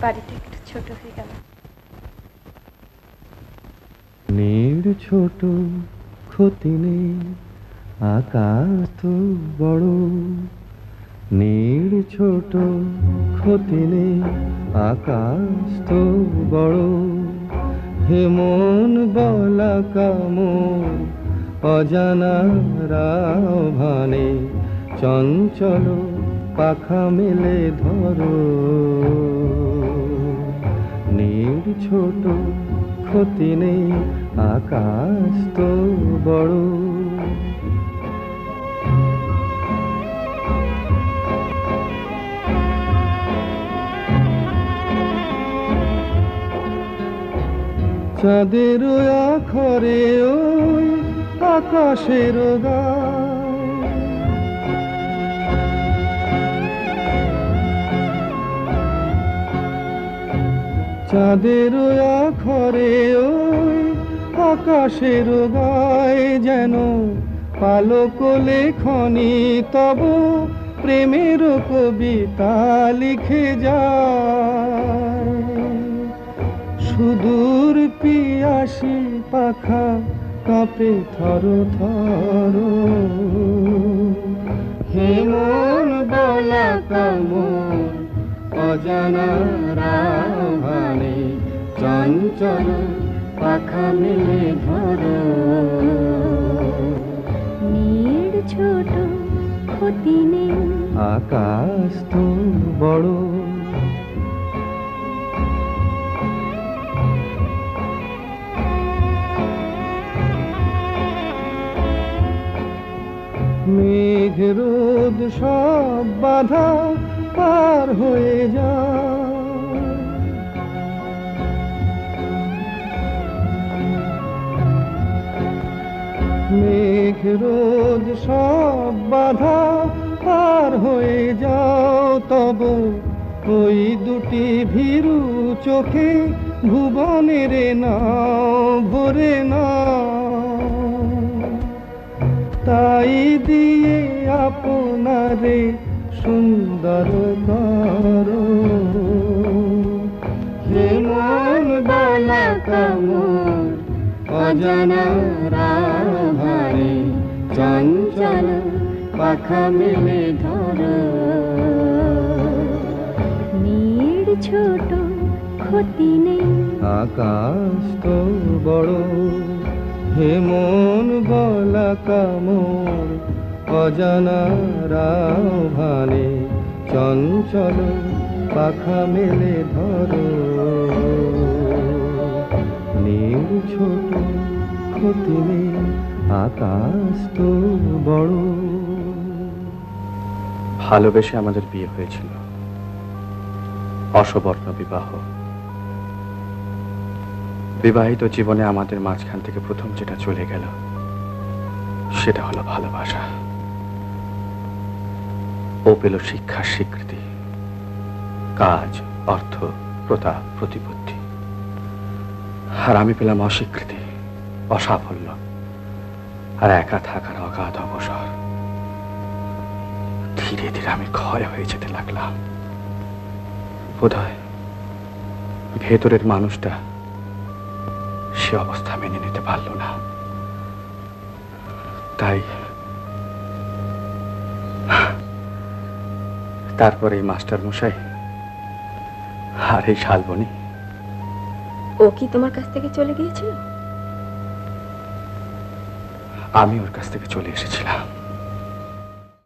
বাড়িটা একটু ছোট হয়ে গেল। নীড় ছোট, ক্ষতি নেই, আকাশ তো বড়। নীড় ছোট, ক্ষতি নেই, আকাশ তো বড়। হেমন বলা কামন অজানা রাভানে, চঞ্চল পাখা মেলে ধরো। ছোট ক্ষতি নেই আকাশ তো বড়। চাঁদের আখরে ওই আকাশের গায় চাঁদের আখরে ওই আকাশের গায় যেন পালক লেখনি, তব প্রেমের কবিতা লিখে যায়। সুদূর পিয়াসি পাখা কাঁপে থর থর। হেমন বলা কামন অজানা চঞ্চল পাখা মেলে ধরো। নীড় ছোট ক্ষতি নেই। আকাশ তো বড়। মেঘ রোদ সব বাধা পার হয়ে যায়। মেঘ রোদ সব বাধা পার হয়ে যাও। তব ওই দুটি ভীরু চোখে ভুবনের নাও, ভরে নাও। তাই দিয়ে আপনারে সুন্দর অজানা রাভারে চঞ্চল পাখা মেলে ধরো। নীড় ছোট ক্ষতি নেই। আকাশ তো বড় হেমন বলা কামর। অজানা রাভানে চঞ্চল পাখা মেলে ধরো। নীল ছোট ক্ষতি নেই আকাশ তো বড়। ভালোবেসে আমাদের বিয়ে হয়েছিল। অসবর্ণ বিবাহ। বিবাহিত জীবনে আমাদের মাঝখান থেকে প্রথম যেটা চলে গেল, সেটা হলো ভালোবাসা। ও পেল শিক্ষার স্বীকৃতি, কাজ, অর্থ, প্রতাপ, প্রতিপত্তি। আর আমি পেলাম অস্বীকৃতি, অসাফল্য, আর একা থাকার অগাধ অবসর। ধীরে ধীরে আমি ক্ষয় হয়ে যেতে লাগলাম। বোধহয় ভেতরের মানুষটা সে অবস্থা মেনে নিতে পারল না। তাই তারপরে এই মাস্টার মশাই আর এই শালবনি ও কি তোমার কাছ থেকে চলে গিয়েছিল? আমি ওর কাছ থেকে চলে এসেছিলাম।